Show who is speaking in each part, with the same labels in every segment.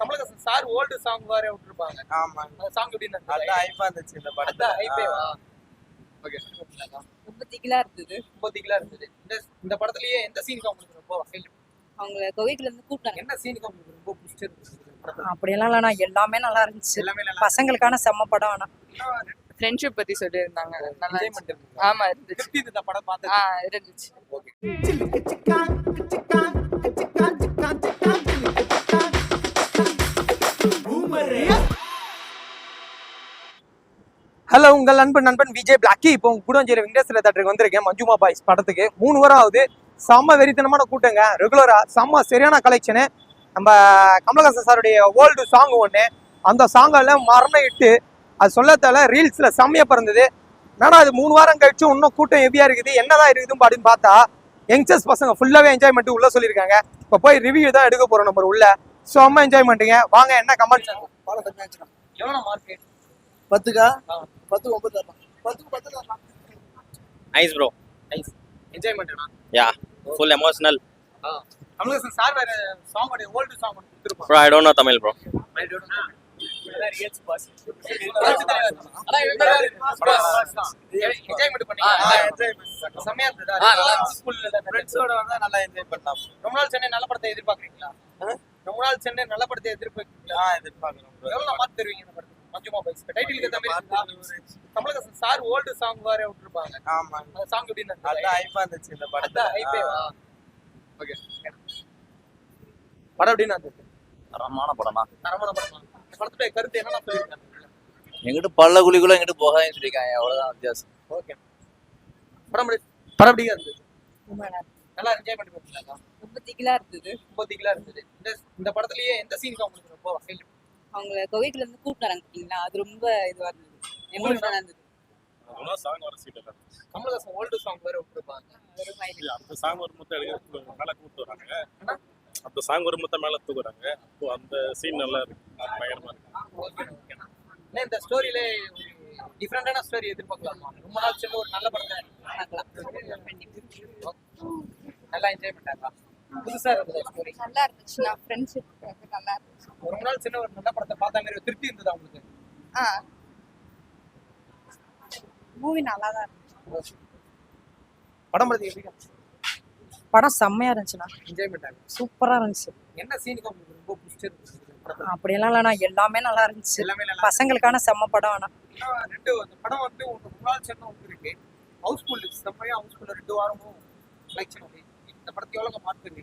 Speaker 1: Kamal Haasan sir old song வேற விட்டுருப்பாங்க.
Speaker 2: ஆமா.
Speaker 1: அந்த சாங் எப்படி
Speaker 2: நல்லா ஹைப்பா இருந்துச்சு இந்த
Speaker 1: அதான்
Speaker 2: படத்துல
Speaker 1: ஹைப்பேவா ஓகே
Speaker 3: ரொம்ப திகிலா இருந்தது.
Speaker 1: ரொம்ப திகிலா இருந்தது. இந்த இந்த படத்துலயே எந்த சீனுக்கு உங்களுக்கு ரொம்ப?
Speaker 3: அவங்க கோவைக்குல இருந்து கூப்பிட்டாங்க.
Speaker 1: என்ன சீனுக்கு உங்களுக்கு ரொம்ப பிடிச்சிருந்தது இந்த படத்துல?
Speaker 4: அப்படியெல்லாம் இல்லைண்ணா எல்லாமே நல்லா இருந்துச்சு.
Speaker 1: எல்லாமே நல்லா
Speaker 4: பசங்களுக்கான செம்ம படம் ஆனா.
Speaker 5: ஃப்ரெண்ட்ஷிப் பத்தி சொல்லியிருந்தாங்க. நல்லா ஆமா இருந்துச்சு.
Speaker 1: இந்த படம்
Speaker 5: ஆ
Speaker 1: பார்த்தது
Speaker 5: இருந்துச்சு
Speaker 1: உங்கள் நண்பன் நண்பன் விஜய் பிளாக்கி இப்போ உங்க கூடஞ்சேரி வெங்கடேஸ்வர தேட்டருக்கு வந்திருக்கேன். மஞ்சுமா பாய்ஸ் படத்துக்கு. மூணு வாரம் ஆகுது. செம்ம வெறித்தனமான கூட்டங்க. ரெகுலரா செம்ம சரியான கலெக்ஷனு நம்ம கமலஹாசன் சாருடைய ஓல்டு சாங் ஒன்று அந்த சாங்கில் மரணம் இட்டு அது சொல்லத்தால ரீல்ஸில் செம்மையா பிறந்தது. என்னடா அது மூணு வாரம் கழிச்சு இன்னும் கூட்டம் ஹெவியா இருக்குது. என்னதான் இருக்குது அப்படின்னு பார்த்தா யங்ஸ்டர்ஸ் பசங்க ஃபுல்லாவே என்ஜாய்மெண்ட் உள்ள சொல்லியிருக்காங்க. இப்போ போய் ரிவ்யூ தான் எடுக்க போறோம் நம்ம உள்ள செம்ம என்ஜாய்மெண்ட்டுங்க வாங்க என்ன கமெண்ட்ஸ் எவ்வளோ மார்க்
Speaker 2: பத்துக்கா. பத்து ஒன்பது தரலாம் பத்துக்கு பத்து தரலாம்
Speaker 6: nice bro
Speaker 1: nice என்ஜாய்மெண்ட்னா
Speaker 6: yeah full emotional
Speaker 1: Kamal Haasan sir வேற சாங் ஓல்டு சாங் கொடுத்துருப்பாங்க
Speaker 6: bro I don't know Tamil bro
Speaker 1: enjoyment பண்ணீங்க. செம்மையா இருந்ததா.
Speaker 2: ஃப்ரெண்ட்ஸோட வந்தா நல்லா என்ஜாய் பண்ணலாம்.
Speaker 1: ரொம்ப நாள் சென்னை நல்ல படத்தை எதிர்பார்க்கறீங்களா? ரொம்ப நாள் சென்னை நல்ல படத்தை
Speaker 2: எதிர்பார்க்கிறோம் bro.
Speaker 1: எவ்வளவு மார்க் தருவீங்க இந்த படத்துக்கு? மஞ்சுமா பைஸ் டைட்டிலுக்கு ஏத்த மாதிரி கமலஹாசன் சார் ஓல்டு சாங் வேற விட்டுருப்பாங்க.
Speaker 2: ஆமா.
Speaker 1: அந்த சாங் எப்படி இருந்தது?
Speaker 2: நல்லா ஹைப்பா இருந்துச்சு இந்த
Speaker 1: அதான் ஹைப்பேவா ஓகே படம் எப்படி இருந்தது?
Speaker 6: தரமான படமா
Speaker 1: தரமான படமா இந்த படத்துடைய கருத்து என்னன்னா சொல்லியிருக்காங்க?
Speaker 6: எங்கிட்ட பல்ல குழிக்குள்ள எங்கிட்ட போகாதேன்னு சொல்லியிருக்காங்க. அவ்வளவுதான் வித்தியாசம்.
Speaker 1: ஓகே படம் படம் எப்படி இருந்தது? நல்லா என்ஜாய் பண்ணி பார்த்தீங்களா
Speaker 3: ரொம்ப திகிலா இருந்தது.
Speaker 1: ரொம்ப திகிலா இருந்தது. இந்த இந்த படத்துலயே எந்த சீனுக்கு உங்களுக்கு ரொம்ப
Speaker 3: அவங்க கோவைக்குல இருந்து கூப்பிட்டாங்க பாத்தீங்களா? அது ரொம்ப இதுவா இருந்தது. எமோஷனலா இருந்தது.
Speaker 7: சாங் வர சீட் இல்லை.
Speaker 1: கமலஹாசன் ஓல்டு சாங் வேற விட்டுருப்பாங்க.
Speaker 3: highlight.
Speaker 7: அந்த சாங் ஒரு முத்த எடுக்க மேல கூப்பிட்டு வராங்க. அந்த சாங் ஒரு முத்த மேல தூக்குறாங்க. அப்போ அந்த சீன் நல்லா இருக்கு. பயங்கரமா இருக்கு.
Speaker 1: இல்லை இந்த ஸ்டோரியில ஒரு டிஃப்ரெண்டான ஸ்டோரி எதிர்பார்க்கலாமா? ரொம்ப நாள் ஒரு நல்ல படத்தை நல்லா என்ஜாய் பண்ணாங்களா புதுசா இருந்தது
Speaker 3: நல்லா இருந்துச்சு. நான் ஃப்ரெண்ட்ஷிப் நல்லா இருந்துச்சு.
Speaker 1: ரொம்ப நாள் சின்ன ஒரு நல்ல படத்தை பார்த்த மாதிரி ஒரு திருப்தி இருந்தது உங்களுக்கு?
Speaker 3: ஆ. மூவி நல்லா தான் இருந்துச்சு.
Speaker 1: படம் படத்துக்கு எப்படி
Speaker 4: படம் செம்மையா இருந்துச்சுண்ணா.
Speaker 1: என்ஜாய் பண்ணாங்க
Speaker 4: சூப்பரா இருந்துச்சு.
Speaker 1: என்ன சீனுக்கு உங்களுக்கு ரொம்ப படத்துல?
Speaker 4: அப்படியெல்லாம் இல்லைண்ணா. எல்லாமே நல்லா இருந்துச்சு.
Speaker 1: எல்லாமே
Speaker 4: பசங்களுக்கான செம்ம படம் ஆனா.
Speaker 1: ரெண்டு அந்த படம் வந்து ஒரு ரொம்ப நாள் சென்று உங்களுக்கு இருக்கு ஹவுஸ்ஃபுல் செம்மையா ஹவுஸ்ஃபுல் ரெண்டு வாரமும் கலெக்ஷன் இந்த படத்துக்கு எவ்வளோ மார்க்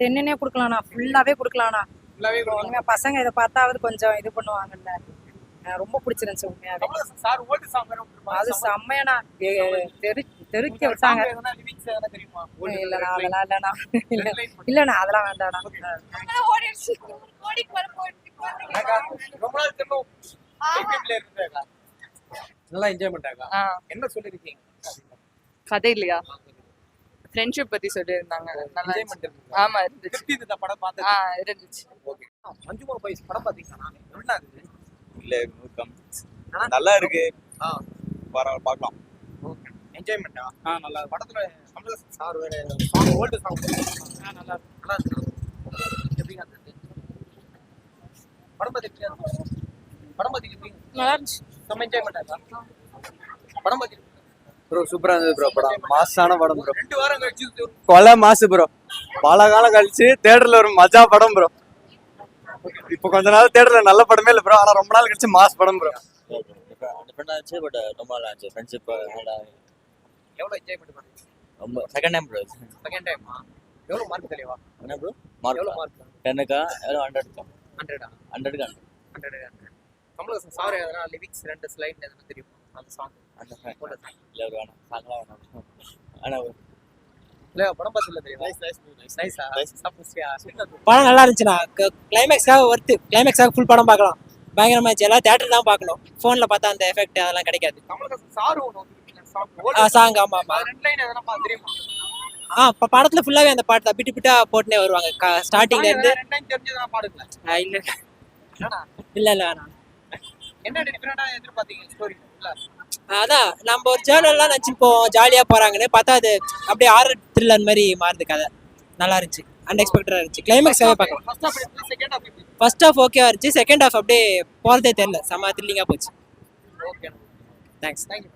Speaker 4: டென்னுனே கொடுக்கலாண்ணா ஃபுல்லாவே கொடுக்கலாண்ணா
Speaker 1: ஃபுல்லாவே
Speaker 4: உண்மையா பசங்க இதை பார்த்தாவது கொஞ்சம் இது பண்ணுவாங்கல்ல. ரொம்ப பிடிச்சிருந்துச்சு உண்மையாவே.
Speaker 1: சார்? ஓல்டு சாங்
Speaker 4: அது செம்மையாண்ணா. தெரு தெருக்கி விட்டாங்க. இல்லைண்ணா. அதெல்லாம் இல்லைண்ணா. இல்லைண்ணா அதெல்லாம் வேண்டாண்ணா.
Speaker 1: நல்லா என்ஜாய் பண்ணாங்க
Speaker 5: ஆ.
Speaker 1: என்ன சொல்லிருக்கீங்க?
Speaker 5: கதை இல்லையா? ஃப்ரெண்ட்ஷிப் பத்தி சொல்லியிருந்தாங்க. நல்லா ஆமா இருந்துச்சு.
Speaker 1: படம்
Speaker 5: ஆ
Speaker 1: பார்த்தது
Speaker 5: இருந்துச்சு.
Speaker 1: ஓகே. மஞ்சுமா பாய்ஸ் படம் பாத்தீங்கன்னா என்ன இருந்தது
Speaker 6: இல்ல நல்லா இருக்கு.
Speaker 1: ஆ.
Speaker 6: பரவாயில்ல பார்க்கலாம்.
Speaker 1: ஓகே. என்ஜாய்மெண்டா
Speaker 7: ஆ? நல்லா
Speaker 1: படத்துல கமலஹாசன் சார் வேற சாங் ஓல்டு சாங் நல்லா இருக்கு. நல்லா இருக்கு. எப்படி படம் பத்தி எப்படி இருந்தது? படம் பத்தி எப்படி இருந்தது?
Speaker 4: நல்லா இருந்துச்சு.
Speaker 1: செம்ம என்ஜாய்மெண்டா படம் பத்தி
Speaker 2: ப்ரோ சூப்பரா இருந்தது ப்ரோ படம். மாசான படம் ப்ரோ
Speaker 1: ரெண்டு வாரம் கழிச்சு
Speaker 2: கொலை மாசு ப்ரோ பல காலம் கழிச்சு தேட்டர்ல ஒரு மஜா படம் ப்ரோ இப்போ கொஞ்ச நாள் தேட்டர்ல நல்ல படமே இல்லை ப்ரோ ஆனா ரொம்ப நாள் கழிச்சு மாஸ் படம் ப்ரோ
Speaker 6: டிஃப்ரெண்டாக இருந்துச்சு பட் ரொம்ப நல்லா இருந்துச்சு ஃப்ரெண்ட்ஷிப் நல்லா
Speaker 1: எவ்வளவு என்ஜாய்மெண்ட் பண்ணீங்க
Speaker 6: ரொம்ப செகண்ட் டைம் ப்ரோ
Speaker 1: செகண்ட் டைமா எவ்வளவு மார்க் தெரியவா
Speaker 6: என்ன ப்ரோ மார்க்
Speaker 1: மார்க்
Speaker 6: டென்னுக்கா எவ்வளோ ஹண்ட்ரட்
Speaker 1: ஹண்ட்ரடா
Speaker 6: ஹண்ட்ரட்க்கு
Speaker 1: ஹண்ட்ரட் ஹண்ட்ரட் கமலஹாசன் சார் எதனா லிரிக்ஸ் ரெண்டு ஸ்லைட் எதனா தெரியுமா? அந்த சாங்
Speaker 6: ஹண்ட்ரட் இல்லை வேணாம் சாங்கலாம் வேணாம். ஆனால்
Speaker 1: இல்ல படம் பார்த்துல தெரியுமா?
Speaker 8: நல்லா இருந்துச்சுண்ணா. கிளைமேக்ஸாக ஒர்த்து கிளைமேக்ஸாக ஃபுல் படம் பார்க்கலாம். பயங்கரமா இருந்துச்சு. எல்லாம் தேட்டர் தான் பார்க்கணும். ஃபோனில் பார்த்தா அந்த எஃபெக்ட் அதெல்லாம் கிடைக்காது.
Speaker 1: சாங்
Speaker 8: சாங் ஆமாம்
Speaker 1: தெரியுமா?
Speaker 8: ஆ இப்போ படத்தில் ஃபுல்லாகவே அந்த பாட்டு தான். பிட்டு பிட்டா போட்டுனே வருவாங்க.
Speaker 1: தெரிஞ்சதுனா பாடுங்க
Speaker 8: இல்லை. இல்லை இல்லை வேணாம்.
Speaker 1: என்ன டிஃபரெண்டா எதிர்பார்த்தீங்க? ஸ்டோரி இல்ல
Speaker 8: அதான் நம்ம ஒரு ஜேர்னல்லாம் நினச்சிப்போம் ஜாலியாக போகிறாங்கன்னு பார்த்தா அது அப்படியே ஆர்டர் த்ரில்லர் மாதிரி மாறுது கதை. நல்லா இருந்துச்சு. அன்எக்ஸ்பெக்டடாக இருந்துச்சு. கிளைமேக்ஸாகவே பார்க்கலாம். ஃபர்ஸ்ட் ஹாஃப் ஓகேவா இருந்துச்சு? செகண்ட் ஹாஃப் அப்படியே போகிறதே தெரியல. செம்ம த்ரில்லிங்காக போச்சு.
Speaker 1: Okay
Speaker 8: thanks
Speaker 1: thank you